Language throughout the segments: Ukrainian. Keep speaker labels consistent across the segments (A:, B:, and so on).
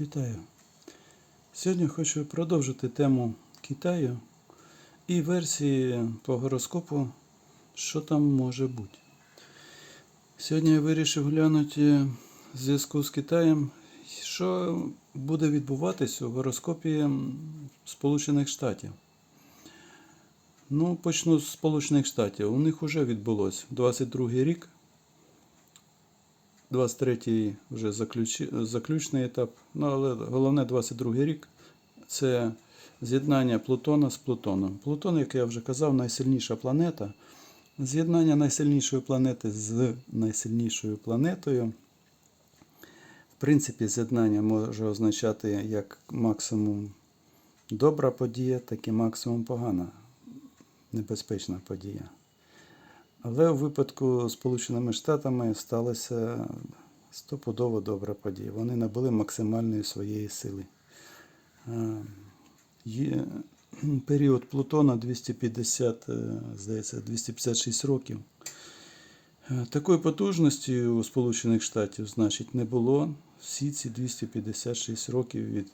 A: Вітаю! Сьогодні хочу продовжити тему Китаю і версії по гороскопу, що там може бути. Сьогодні я вирішив глянути в зв'язку з Китаєм, що буде відбуватись у гороскопі Сполучених Штатів. Ну, почну з Сполучених Штатів. У них вже відбулось 22 рік. 23-й вже заключ... заключний етап. Ну, але головне 22-й рік це з'єднання Плутона з Плутоном. Плутон, як я вже казав, найсильніша планета. З'єднання найсильнішої планети з найсильнішою планетою. В принципі, з'єднання може означати як максимум добра подія, так і максимум погана, небезпечна подія. Але у випадку з Сполученими Штатами сталася стопудово добра подія. Вони набули максимальної своєї сили. Е, Є період Плутона 250, е, здається, 256 років. Е, Такої потужності у Сполучених Штатів, значить, не було всі ці 256 років від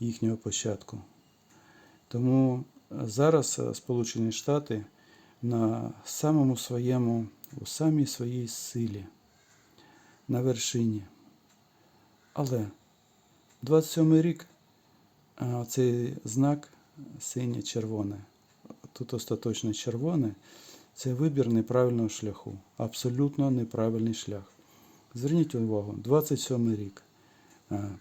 A: їхнього початку. Тому зараз Сполучені Штати на самому своєму, у самій своїй силі, на вершині. Але 27 рік цей знак синє-червоне, тут остаточно червоне, це вибір неправильного шляху. Абсолютно неправильний шлях. Зверніть увагу, 27 рік.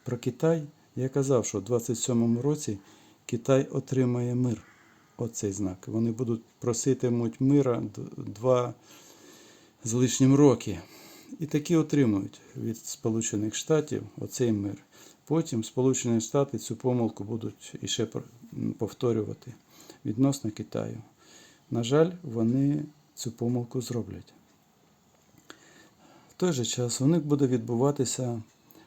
A: Про Китай я казав, що в 27 році Китай отримає мир. Оцей знак. Вони будуть проситимуть мира два з лишнім роки. І такі отримують від Сполучених Штатів оцей мир. Потім Сполучені Штати цю помилку будуть іще повторювати відносно Китаю. На жаль, вони цю помилку зроблять. В той же час у них буде відбуватися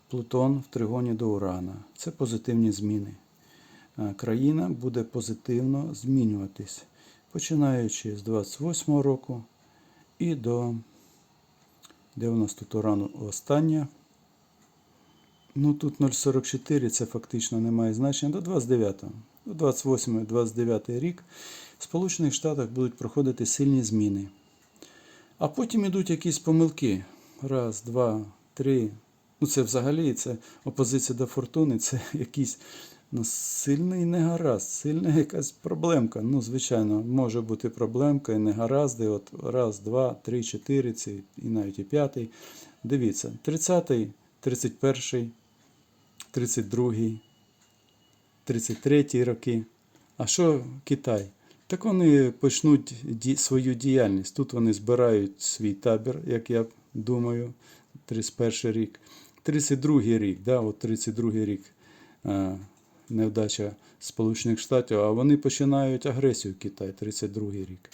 A: Плутон в тригоні до Урана. Це позитивні зміни. Країна буде позитивно змінюватись, починаючи з 28 року і до де у нас тут Уран остання. Ну тут 0,44 це фактично не має значення до 29. До 28-29 рік в Сполучених Штатах будуть проходити сильні зміни. А потім йдуть якісь помилки. Раз, два, три. Ну, це взагалі це опозиція до фортуни, це якийсь ну, сильний негаразд, сильна якась проблемка. Ну, звичайно, може бути проблемка і негаразди. От раз, два, три, чотири, і навіть і п'ятий. Дивіться, 30-й, 31-й, 32-й, 33-й роки. А що Китай? Так вони почнуть ді- свою діяльність. Тут вони збирають свій табір, як я думаю, 31 рік. 32 рік, да, от 32 рік е, невдача Сполучених Штатів, а вони починають агресію Китай, 32 рік.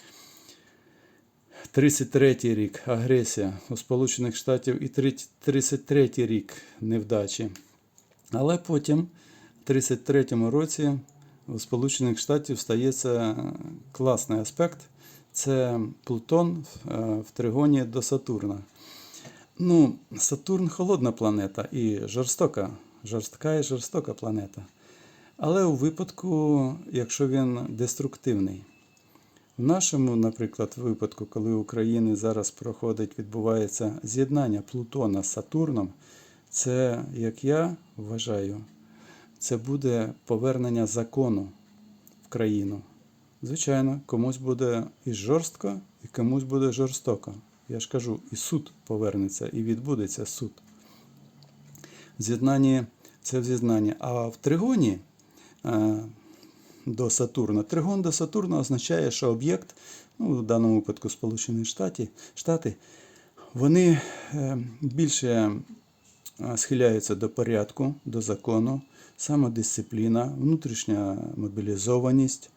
A: 33 рік агресія у Сполучених Штатів і 33 рік невдачі. Але потім, в 33-му році, у Сполучених Штатів стається класний аспект. Це Плутон е, в тригоні до Сатурна. Ну, Сатурн холодна планета і жорстока, жорстка і жорстока планета. Але у випадку, якщо він деструктивний. В нашому, наприклад, випадку, коли в Україні зараз проходить, відбувається з'єднання Плутона з Сатурном, це, як я вважаю, це буде повернення закону в країну. Звичайно, комусь буде і жорстко, і комусь буде жорстоко. Я ж кажу, і суд повернеться, і відбудеться суд. В з'єднанні це в з'єднанні. А в тригоні до Сатурна. Тригон до Сатурна означає, що об'єкт, ну, в даному випадку Сполучені Штати, Штати, вони е, більше е, схиляються до порядку, до закону, самодисципліна, внутрішня мобілізованість.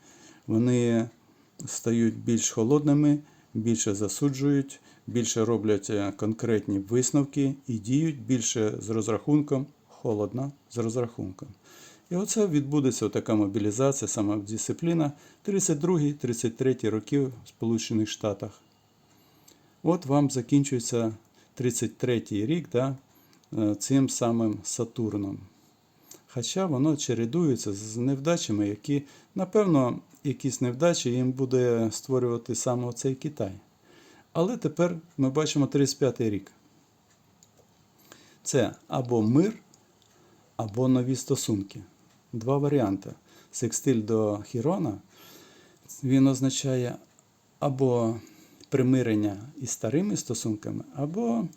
A: Вони стають більш холодними, більше засуджують, більше роблять е, конкретні висновки і діють більше з розрахунком, холодно з розрахунком. І оце відбудеться така мобілізація, самодисципліна 32-33 роки в Сполучених Штатах. От вам закінчується 33-й рік, да? е, цим самим Сатурном. Хоча воно чередується з невдачами, які, напевно, якісь невдачі їм буде створювати саме цей Китай. Але тепер ми бачимо 35-й рік. Це або мир, або нові стосунки. Два варіанти. Секстиль до Хірона він означає або примирення із старими стосунками, або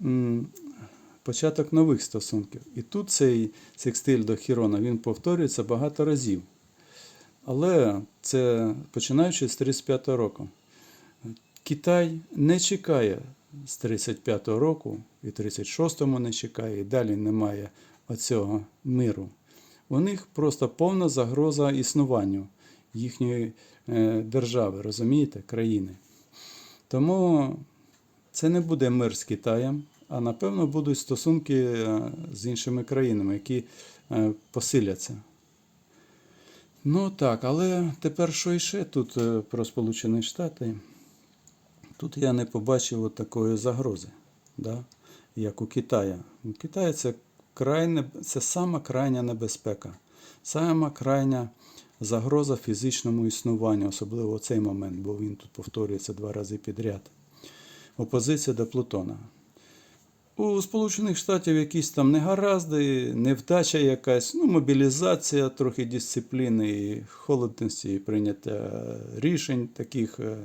A: м, початок нових стосунків. І тут цей секстиль до Хірона він повторюється багато разів. Але це починаючи з 35-го року. Китай не чекає з 35-го року, і 36-му не чекає, і далі немає оцього миру. У них просто повна загроза існуванню їхньої е, держави, розумієте, країни. Тому це не буде мир з Китаєм, а напевно будуть стосунки е, з іншими країнами, які е, посиляться. Ну так, але тепер що іще тут про Сполучені Штати? Тут я не побачив от такої загрози, да? як у Китаї це, крайне, це сама крайня небезпека, сама крайня загроза фізичному існуванню, особливо цей момент, бо він тут повторюється два рази підряд. Опозиція до Плутона. У Сполучених Штатів якісь там негаразди, невдача якась, ну, мобілізація, трохи дисципліни, і холодності, і прийняття рішень таких е,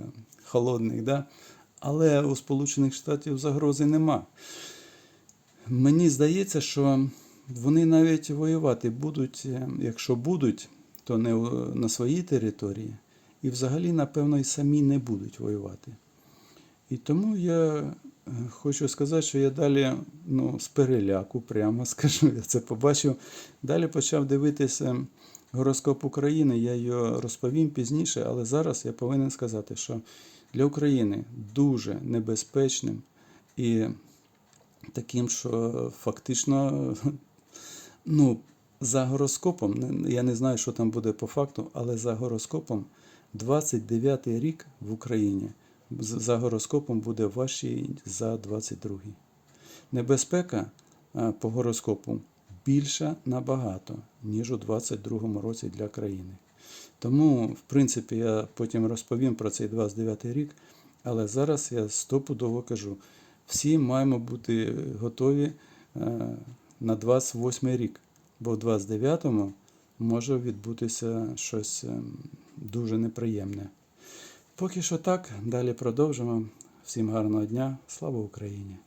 A: холодних. Да? Але у Сполучених Штатів загрози нема. Мені здається, що вони навіть воювати будуть, е, якщо будуть, то не на своїй території. І взагалі, напевно, і самі не будуть воювати. І тому я е, хочу сказати, що я далі ну, з переляку, прямо скажу, я це побачив. Далі почав дивитися гороскоп України. Я його розповім пізніше, але зараз я повинен сказати, що для України дуже небезпечним і таким, що фактично, ну, за гороскопом, я не знаю, що там буде по факту, але за гороскопом 29 рік в Україні за гороскопом буде важчий за 22. Небезпека е, по гороскопу більша набагато, ніж у 22 році для країни. Тому, в принципі, я потім розповім про цей 29 рік, але зараз я стопудово кажу: всі маємо бути готові е, на 28 рік, бо в 29-му може відбутися щось е, дуже неприємне. Поки що так, далі продовжимо. Всім гарного дня, слава Україні!